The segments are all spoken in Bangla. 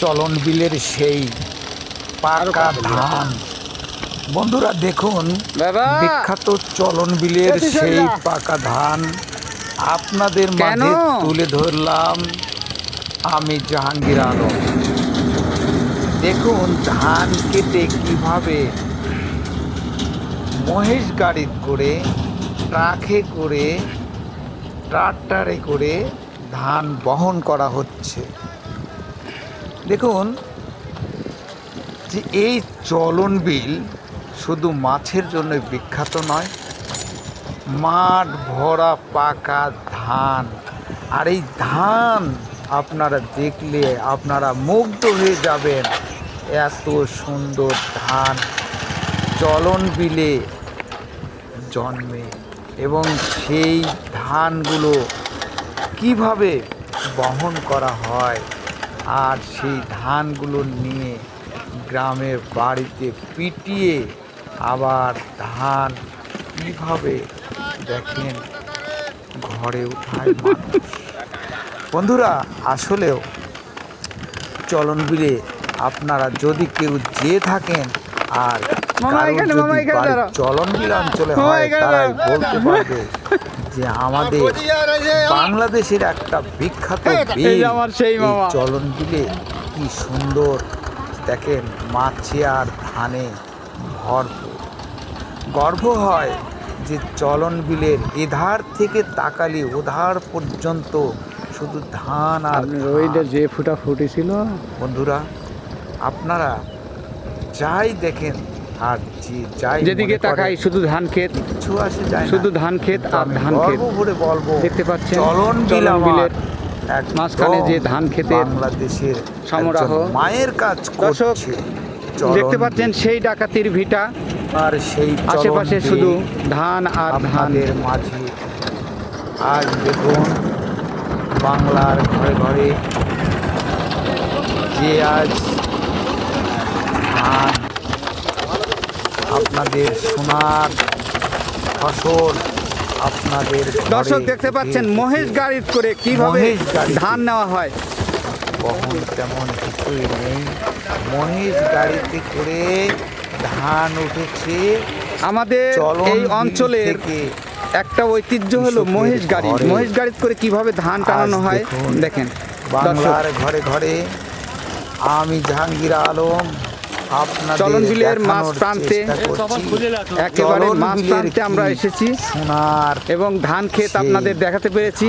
চলন বিলের সেই পাকা ধান। বন্ধুরা দেখুন বিখ্যাত চলন বিলের সেই পাকা ধান আপনাদের? মাঝে তুলে ধরলাম আমি জাহাঙ্গীর আলম। দেখুন ধান কেটে কীভাবে মহেশ গাড়ি করে ট্রাকে করে ট্রাক্টরে করে ধান বহন করা হচ্ছে। দেখুন, যে এই চলন বিল শুধু মাছের জন্য বিখ্যাত নয়, মাঠ ভরা পাকা ধান। আর এই ধান আপনারা দেখলে আপনারা মুগ্ধ হয়ে যাবেন। এত সুন্দর ধান চলন বিলে জন্মে এবং সেই ধানগুলো কীভাবে বহন করা হয় আর সেই ধানগুলো নিয়ে গ্রামের বাড়িতে পিটিয়ে আবার ধান কীভাবে দেখেন ঘরে উঠায় মানুষ বন্ধুরা আসলেও চলন বিলে আপনারা যদি কেউ যেয়ে থাকেন আর মামা কারোর এখানে, যদি মামা এখানে বাড়ি দাঁড়াও। চলন বিল অঞ্চলে হয় তারাই। বলতে পারবে যে আমাদের বাংলাদেশের একটা বিখ্যাত সেই চলন বিলে কি সুন্দর দেখেন মাছে আর ধানে ভরপুর। গর্ব হয় যে চলন বিলের এধার থেকে তাকালি ওধার পর্যন্ত শুধু ধান আর ওইটা যে ফুটা ফুটেছিল? বন্ধুরা আপনারা যাই দেখেন আর যাই যেদিকে তাকাই শুধু ধান ক্ষেত কিচ্ছু আসে যায় শুধু ধান ক্ষেত আর ধান ক্ষেত। বলব দেখতে পাচ্ছেন চলন বিলের মাঝখানে যে ধান ক্ষেতের বাংলাদেশের সমারোহ। মায়ের কাজ দর্শক, দেখতে পাচ্ছেন সেই ডাকাতির ভিটা। আর সেই আশেপাশে শুধু ধান আর ধান। আপনাদের মাঝে। আজ দেখুন বাংলার ঘরে ঘরে যে আজ ধান আপনাদের সোনার ফসল আপনাদের দর্শক দেখতে পাচ্ছেন মহেশ এসেছে। গাড়ি করে কীভাবে। ধান নেওয়া হয়। বহন তেমন কিছুই নেই। মহেশ গাড়িতে করে ধান উঠেছে। আমাদের এই থেকে একটা ঐতিহ্য হলো মহেশ গাড়ি। মহেশ গাড়ি করে কীভাবে ধান টানানো হয় দেখেন। বাংলার ঘরে ঘরে আমি জাহাঙ্গীর আলম চলন বিলের মাছ প্রান্তে একেবারে মাছ প্রান্তে আমরা এসেছি এবং ধান ক্ষেত আপনাদের দেখাতে পেরেছি।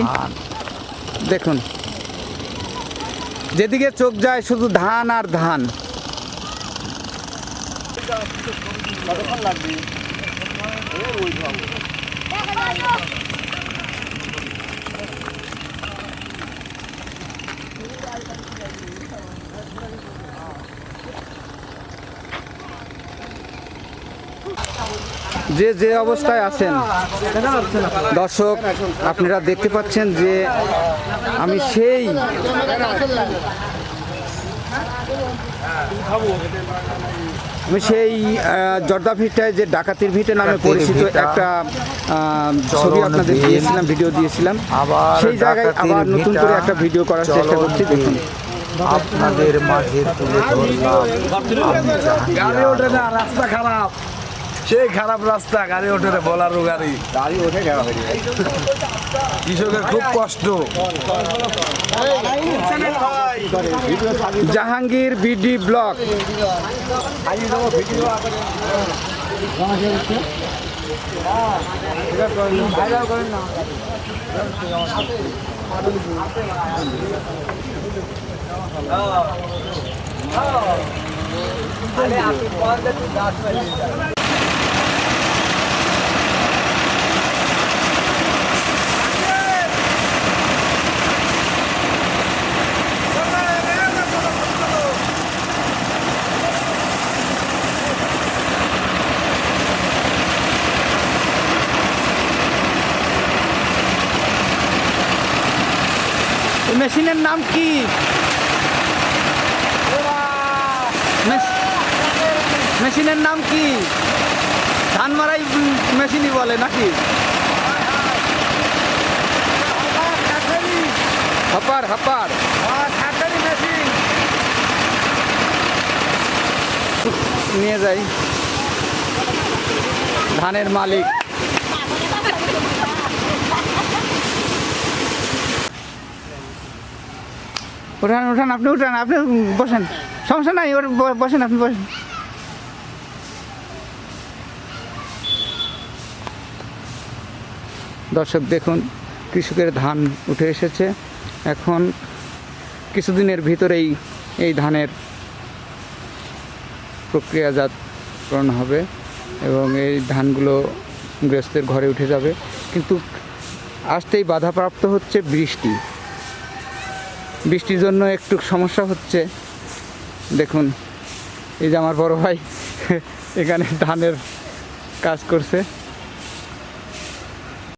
দেখুন। যেদিকে চোখ যায় শুধু ধান আর ধান। যে যে অবস্থায় আছেন দর্শক আপনারা দেখতে পাচ্ছেন যে আমি সেই আমি সেই জর্দা ভিটায় যে ডাকাতির ভিটে নামে পরিচিত একটা ছবি আপনাদের দিয়েছিলাম ভিডিও দিয়েছিলাম। আবার সেই জায়গায় আবার নতুন করে একটা ভিডিও করার চেষ্টা করছি দেখুন। আপনাদের মাঝে তুলে ধরলাম গাড়ি ওঠে না রাস্তা খারাপ। সেই খারাপ রাস্তা গাড়ি ওঠে না বলারও গাড়ি। গাড়ি ওঠে কৃষকের খুব কষ্ট। Jahangir BD block. আরে আপনি পাঁচ এই মেশিনের নাম কি? মেশিনের নাম কি? ধান মারাই মেশিনই বলে নাকি? হাপার হাপার। নিয়ে যাই। ধানের মালিক। উঠান উঠান, আপনি উঠান, আপনি বসেন। সমস্যা নাই, ওর বসেন, আপনি বসেন। দর্শক, দেখুন, কৃষকের ধান উঠে এসেছে। এখন কিছুদিনের ভিতরেই এই ধানের প্রক্রিয়াজাতকরণ হবে এবং এই ধানগুলো গৃহস্থের ঘরে উঠে যাবে। কিন্তু আসতেই বাধাপ্রাপ্ত হচ্ছে বৃষ্টি। বৃষ্টির জন্য একটু সমস্যা হচ্ছে। দেখুন, এই যে আমার বড় ভাই, এখানে ধানের কাজ করছে।